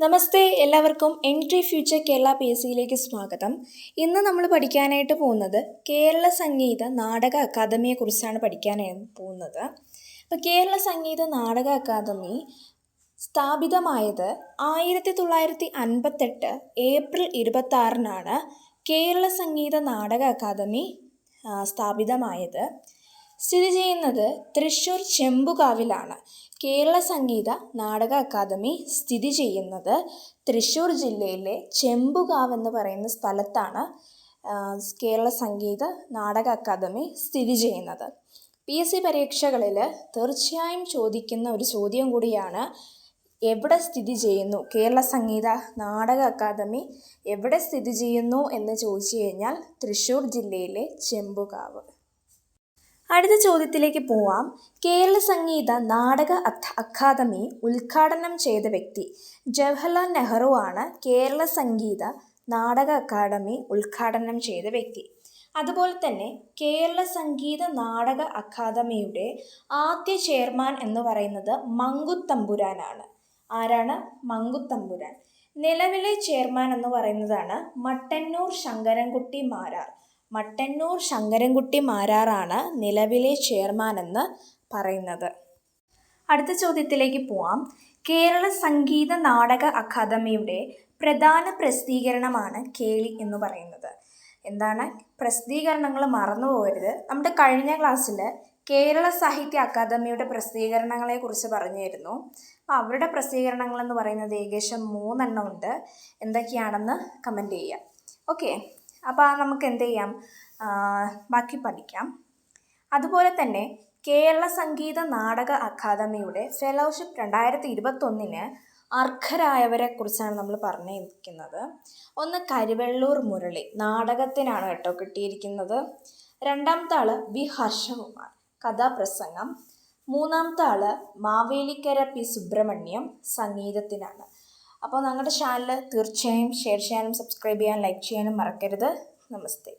നമസ്തേ എല്ലാവർക്കും entry future Kerala P S സിയിലേക്ക് സ്വാഗതം. ഇന്ന് നമ്മൾ പഠിക്കാനായിട്ട് പോകുന്നത് കേരള സംഗീത നാടക അക്കാദമിയെക്കുറിച്ചാണ് പഠിക്കാനായി പോകുന്നത്. അപ്പോൾ കേരള സംഗീത നാടക അക്കാദമി സ്ഥാപിതമായത് ആയിരത്തി തൊള്ളായിരത്തി അൻപത്തെട്ട് ഏപ്രിൽ ഇരുപത്താറിനാണ് കേരള സംഗീത നാടക അക്കാദമി സ്ഥാപിതമായത്. സ്ഥിതി ചെയ്യുന്നത് തൃശ്ശൂർ ചെമ്പുകാവിലാണ്. കേരള സംഗീത നാടക അക്കാദമി സ്ഥിതി ചെയ്യുന്നത് തൃശ്ശൂർ ജില്ലയിലെ ചെമ്പുകാവ് എന്ന് പറയുന്ന സ്ഥലത്താണ് കേരള സംഗീത നാടക അക്കാദമി സ്ഥിതി ചെയ്യുന്നത്. പി എസ് സി പരീക്ഷകളിൽ തീർച്ചയായും ചോദിക്കുന്ന ഒരു ചോദ്യം കൂടിയാണ് എവിടെ സ്ഥിതി ചെയ്യുന്നു? കേരള സംഗീത നാടക അക്കാദമി എവിടെ സ്ഥിതി ചെയ്യുന്നു എന്ന് ചോദിച്ചു കഴിഞ്ഞാൽ തൃശ്ശൂർ ജില്ലയിലെ ചെമ്പുകാവ്. അടുത്ത ചോദ്യത്തിലേക്ക് പോവാം. കേരള സംഗീത നാടക അക്കാദമി ഉദ്ഘാടനം ചെയ്ത വ്യക്തി ജവഹർലാൽ നെഹ്റു ആണ് കേരള സംഗീത നാടക അക്കാദമി ഉദ്ഘാടനം ചെയ്ത വ്യക്തി. അതുപോലെ തന്നെ കേരള സംഗീത നാടക അക്കാദമിയുടെ ആദ്യ ചെയർമാൻ എന്ന് പറയുന്നത് മങ്കുത്തമ്പുരാനാണ് ആരാണ്? മങ്കുത്തമ്പുരാൻ നിലവിലെ ചെയർമാൻ എന്ന് പറയുന്നതാണ് മട്ടന്നൂർ ശങ്കരൻകുട്ടി മാരാർ. മട്ടന്നൂർ ശങ്കരൻകുട്ടി മാരാറാണ് നിലവിലെ ചെയർമാൻ എന്ന് പറയുന്നത്. അടുത്ത ചോദ്യത്തിലേക്ക് പോവാം. കേരള സംഗീത നാടക അക്കാദമിയുടെ പ്രധാന പ്രസിദ്ധീകരണമാണ് കേളി എന്ന് പറയുന്നത്. എന്താണ്? പ്രസിദ്ധീകരണങ്ങൾ മറന്നു പോകരുത്. നമ്മുടെ കഴിഞ്ഞ ക്ലാസ്സിൽ കേരള സാഹിത്യ അക്കാദമിയുടെ പ്രസിദ്ധീകരണങ്ങളെ കുറിച്ച് പറഞ്ഞിരുന്നു. അപ്പോൾ അവരുടെ പ്രസിദ്ധീകരണങ്ങൾ എന്ന് പറയുന്നത് ഏകദേശം മൂന്നെണ്ണം ഉണ്ട്. എന്തൊക്കെയാണെന്ന് കമന്റ് ചെയ്യുക ഓക്കെ അപ്പോൾ നമുക്ക് എന്ത് ചെയ്യാം? ബാക്കി പഠിക്കാം. അതുപോലെ തന്നെ കേരള സംഗീത നാടക അക്കാദമിയുടെ ഫെലോഷിപ്പ് രണ്ടായിരത്തി ഇരുപത്തൊന്നിന് അർഹരായവരെ കുറിച്ചാണ് നമ്മൾ പറഞ്ഞിരിക്കുന്നത്. ഒന്ന് കരിവെള്ളൂർ മുരളി നാടകത്തിനാണ് കേട്ടോ കിട്ടിയിരിക്കുന്നത്. രണ്ടാമത്തെ ആൾ വി ഹർഷകുമാർ കഥാപ്രസംഗം. മൂന്നാമത്തെ ആൾ മാവേലിക്കര പി സുബ്രഹ്മണ്യം സംഗീതത്തിനാണ്. അപ്പോൾ ഞങ്ങളുടെ ചാനൽ തീർച്ചയായും ഷെയർ ചെയ്യാനും സബ്സ്ക്രൈബ് ചെയ്യാനും ലൈക്ക് ചെയ്യാനും മറക്കരുത്. നമസ്തേ.